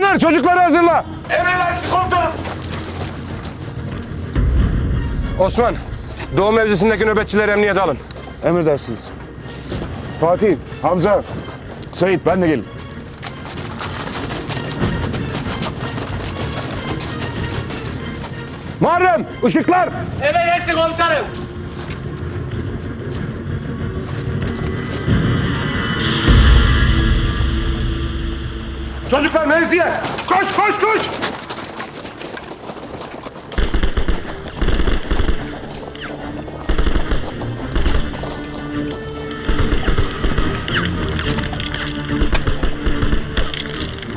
Taner çocukları hazırla. Emredersin komutanım. Osman, doğu mevzisindeki nöbetçileri emniyete alın. Emredersiniz. Fatih, Hamza, Sait ben de gelin. Muharrem, ışıklar. Emredersin komutanım. Çocuklar mevziye. Koş, koş, koş.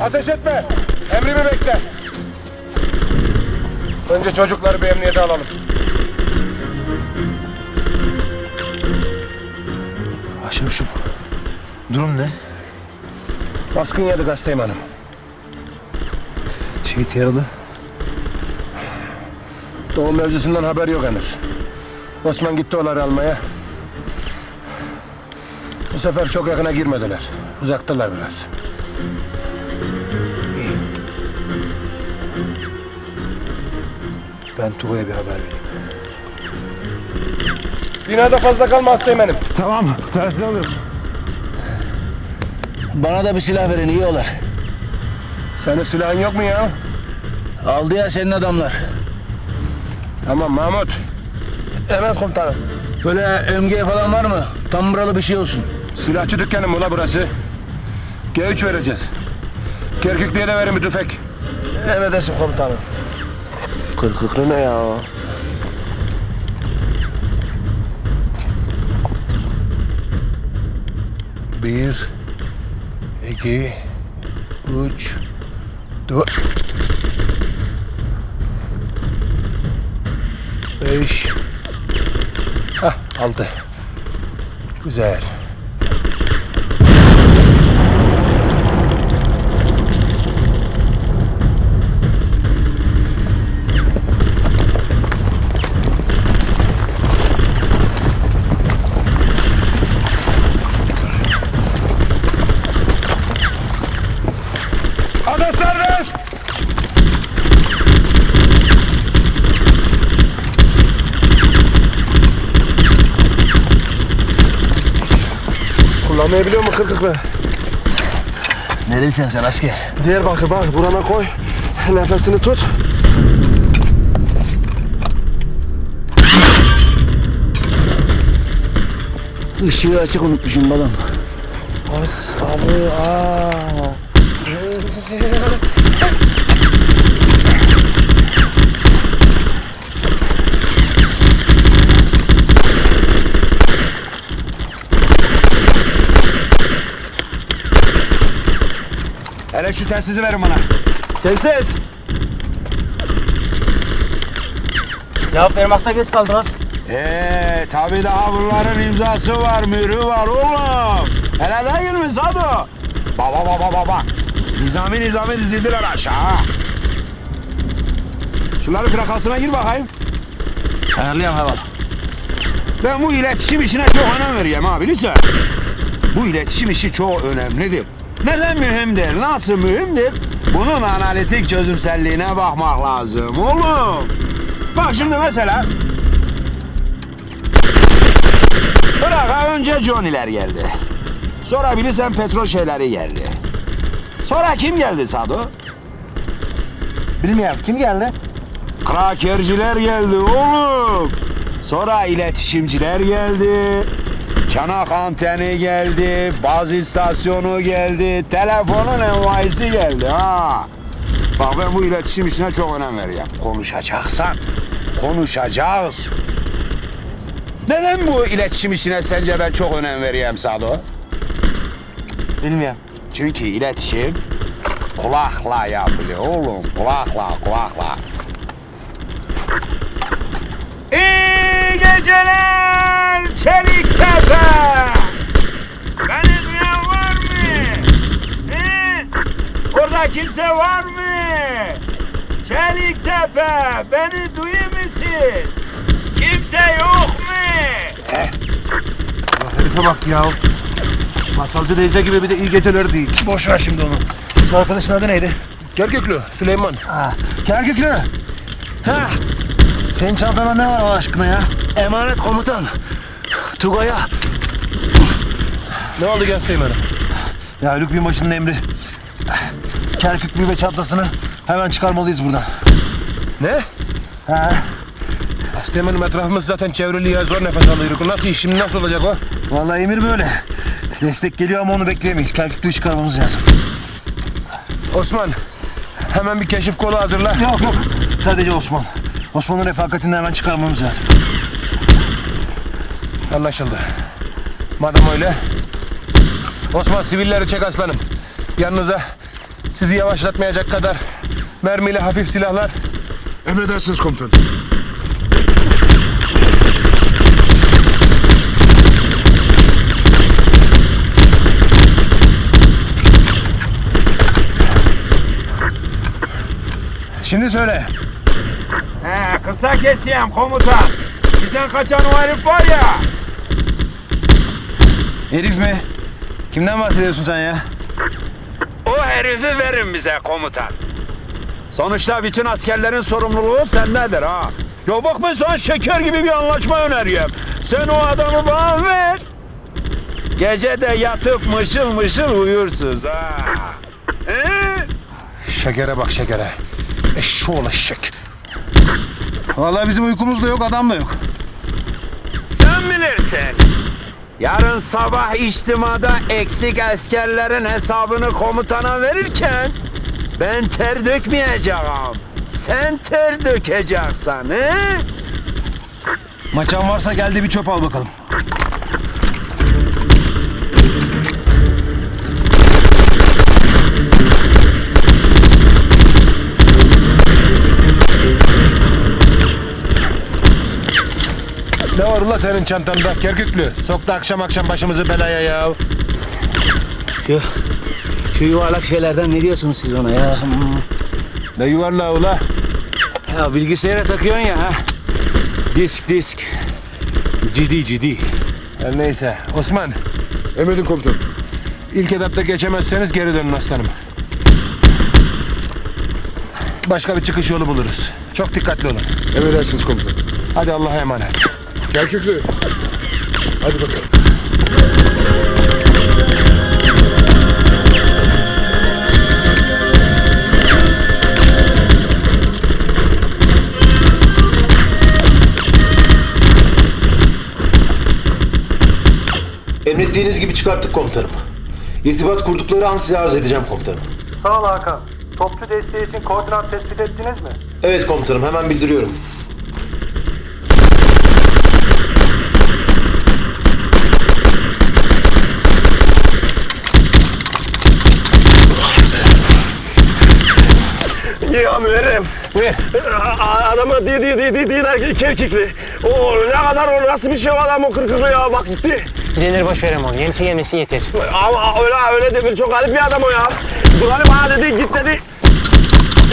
Ateş etme. Emrimi bekle. Önce çocukları bir emniyete alalım. Başavuşum. Durum ne? Baskın yedik Hastayım Şehit yaralı. Doğu mevzusundan haber yok henüz. Osman gitti onları almaya. Bu sefer çok yakına girmediler. Uzaktalar biraz. Ben Tugay'a bir haber vereyim. Binada fazla kalma Hastayım Tamam, tersi alıyorum. Bana da bir silah verin iyi olur. Senin silahın yok mu ya? Aldı ya senin adamlar. Tamam Mahmut. Evet komutanım. Böyle MG falan var mı? Tam buralı bir şey olsun. Silahçı dükkanı mı la burası? G3 vereceğiz. Kerkükliğe de verin bir tüfek. Emredersin komutanım. Kırkıklı ne ya? Bir, iki, üç, dört, beş, Hah, altı. Güzel. Kullanmayabiliyor mu kırkıklı? Nerelisin sen asker? Diyarbakır bak burana koy. Nefesini tut. Işığı açık unutmuşum balım. Hele şu telsizi verin bana. Telsiz. Cevap vermakta geç kaldı lan. Ee, tabii daha bunların imzası var, mührü var oğlum. Hele değil mi Sado? Baba baba baba. Nizami nizami dizildiler aşağı. Şunların plakasına gir bakayım. Ayarlayalım heval. Ben bu iletişim işine çok önem veriyorum abi lütfen. Bu iletişim işi çok önemlidir. Neden mühimdir? Nasıl mühimdir? Bunun analitik çözümselliğine bakmak lazım oğlum. Bak şimdi mesela... Irak'a önce Johnny'ler geldi. Sonra bilirsen petrol şeyleri geldi. Sonra kim geldi Sado? Bilmiyorum kim geldi? Krakerciler geldi oğlum. Sonra iletişimciler geldi. Çanak anteni geldi. Baz istasyonu geldi. Telefonun envayisi geldi ha. Bak ben bu iletişim işine çok önem veriyorum. Konuşacaksan konuşacağız. Neden bu iletişim işine sence ben çok önem veriyorum Sado? Bilmiyorum. Çünkü iletişim kulakla yapılıyor oğlum. Kulakla, kulakla. İyi geceler Çeliktepe. Beni duyan var mı? He? Orada kimse var mı? Çeliktepe beni duyuyor musun? Kimse yok mu? Herife bak ya. Masalcı teyze gibi bir de iyi geceler değil. Boş ver şimdi onu. Şu arkadaşın adı neydi? Kerküklü Süleyman. Ha, Kerküklü. Ha. Senin çantanda ne var Allah aşkına ya? Emanet komutan. Tugay'a. Ne oldu gel Süleyman'a? Ya Haluk Binbaşı'nın emri. Kerküklü ve çantasını hemen çıkarmalıyız buradan. Ne? Ha. Süleyman'ım etrafımız zaten çevrili ya zor nefes alıyoruz. Nasıl iş şimdi nasıl olacak o? Vallahi emir böyle. Destek geliyor ama onu bekleyemeyiz. Kerküklüyü çıkarmamız lazım. Osman hemen bir keşif kolu hazırla. Yok yok. Sadece Osman. Osman'ın refakatini hemen çıkarmamız lazım. Anlaşıldı. Madem öyle. Osman sivilleri çek aslanım. Yanınıza sizi yavaşlatmayacak kadar mermiyle hafif silahlar. Emredersiniz komutanım. Şimdi söyle. He, kısa keseyim komutan. Bizden kaçan o herif var ya. Herif mi? Kimden bahsediyorsun sen ya? Herifi verin bize komutan. Sonuçta bütün askerlerin sorumluluğu sendedir ha. Ya bak ben sana şeker gibi bir anlaşma öneriyorum. Sen o adamı bana ver. Gece de yatıp mışıl mışıl uyursuz ha. He? Şekere bak şekere. Eşşoğlu eşek. Vallahi bizim uykumuz da yok, adam da yok. Sen bilirsin. Yarın sabah içtimada eksik askerlerin hesabını komutana verirken ben ter dökmeyeceğim. Sen ter dökeceksin he? Maçan varsa gel de bir çöp al bakalım. Ne var ula senin çantanda Kerküklü? Soktu akşam akşam başımızı belaya ya. Şu, şu yuvarlak şeylerden ne diyorsunuz siz ona ya? Hmm. Ne yuvarlağı ula? Ya bilgisayara takıyorsun ya. Ha? Disk disk. Ciddi ciddi. Her neyse. Osman Emredin komutanım. ilk etapta geçemezseniz geri dönün aslanım. Başka bir çıkış yolu buluruz. Çok dikkatli olun. Emredersiniz komutanım. Hadi Allah'a emanet. Kerküklü. Hadi bakalım. Emrettiğiniz gibi çıkarttık komutanım. İrtibat kurdukları an size arz edeceğim komutanım. Sağ ol Hakan. Topçu desteği için koordinat tespit ettiniz mi? Evet komutanım hemen bildiriyorum. Ya müerrem. Adama di di di di diler ki kerkikli. O ne kadar o nasıl bir şey adam o kırkıklı ya bak gitti. Gidenleri boş verem onu. Yenisi gelmesi yeter. Ama öyle öyle değil çok garip bir adam o ya. Duranı bana dedi git dedi.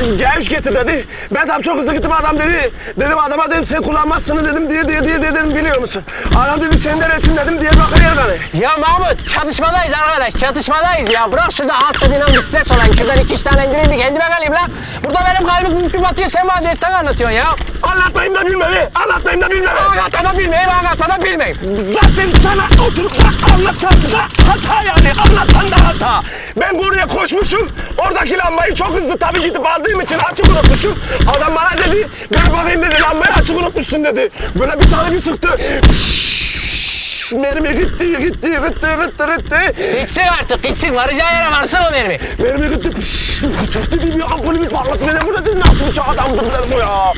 Gevş getir dedi. Ben tam çok hızlı gittim adam dedi. Dedim adama dedim sen kullanmazsın dedim diye diye diye, dedim biliyor musun? Adam dedi sen neresin dedim diye bakıyor beni. Ya Mahmut çatışmadayız arkadaş. Çatışmadayız ya. Bırak şurada hasta dinan bir stres olan. Şuradan iki üç tane indireyim bir kendime geleyim lan. Burada benim kalbim mümkün batıyor. Sen bana destek anlatıyorsun ya. Anlatmayayım da bilmemi. Anlatmayayım da bilmemi. Anlatmadan bilmeyeyim, anlatmadan bilmeyeyim. Zaten sana oturup da anlatan da hata yani anlatan da hata. Ben buraya koşmuşum. Oradaki lambayı çok hızlı tabii gidip aldığım için açık unutmuşum. Adam bana dedi, ver bakayım dedi lambayı açık unutmuşsun dedi. Böyle bir tane bir sıktı. Pşşş, Mermi gitti, gitti, gitti, gitti, gitti. Gitsin artık gitsin. Varacağı yere varsın o mermi. Mermi gitti. Pşşş, Çıktı bir, bir ampulü bir patlattı dedim. Bu dedim nasıl çok adamdır dedim bu ya.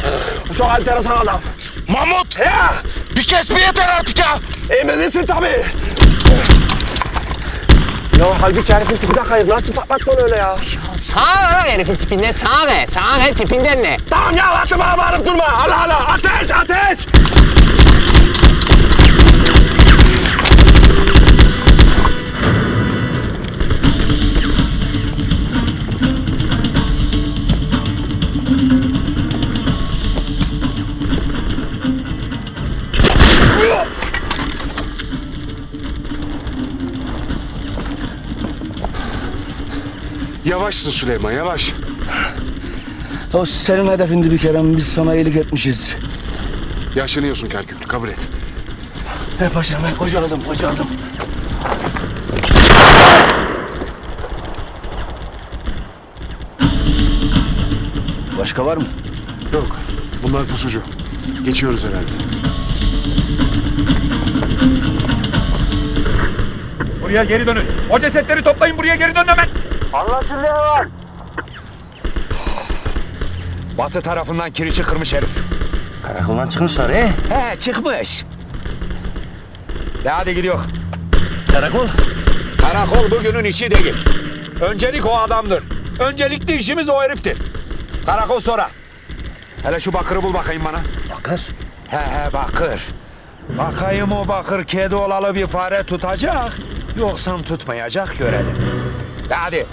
Bu çok enteresan adam. Mahmut! Ya! Bir kes bir yeter artık ya! Emredesin tabii. Ya halbuki herifin tipi de kayıp. Nasıl patlattın öyle ya? Sağ ver herifin tipinden sağ ver. Sağ ver tipinden ne? Tamam ya bana bağırıp durma. Allah Allah ateş ateş. Yavaşsın Süleyman yavaş. O senin hedefindi bir kere. Biz sana iyilik etmişiz. Yaşlanıyorsun Kerküklü kabul et. He paşam ben kocaladım kocaladım. Başka var mı? Yok. Bunlar pusucu. Geçiyoruz herhalde. Buraya geri dönün. O cesetleri toplayın buraya geri dönün hemen. Batı tarafından kirişi kırmış herif. Karakoldan çıkmışlar he. He çıkmış. De hadi gidiyor. Karakol. Karakol bugünün işi değil. Öncelik o adamdır. Öncelikli işimiz o heriftir. Karakol sonra. Hele şu bakırı bul bakayım bana. Bakır. He he bakır. Bakayım o bakır kedi olalı bir fare tutacak. Yoksa tutmayacak görelim. De hadi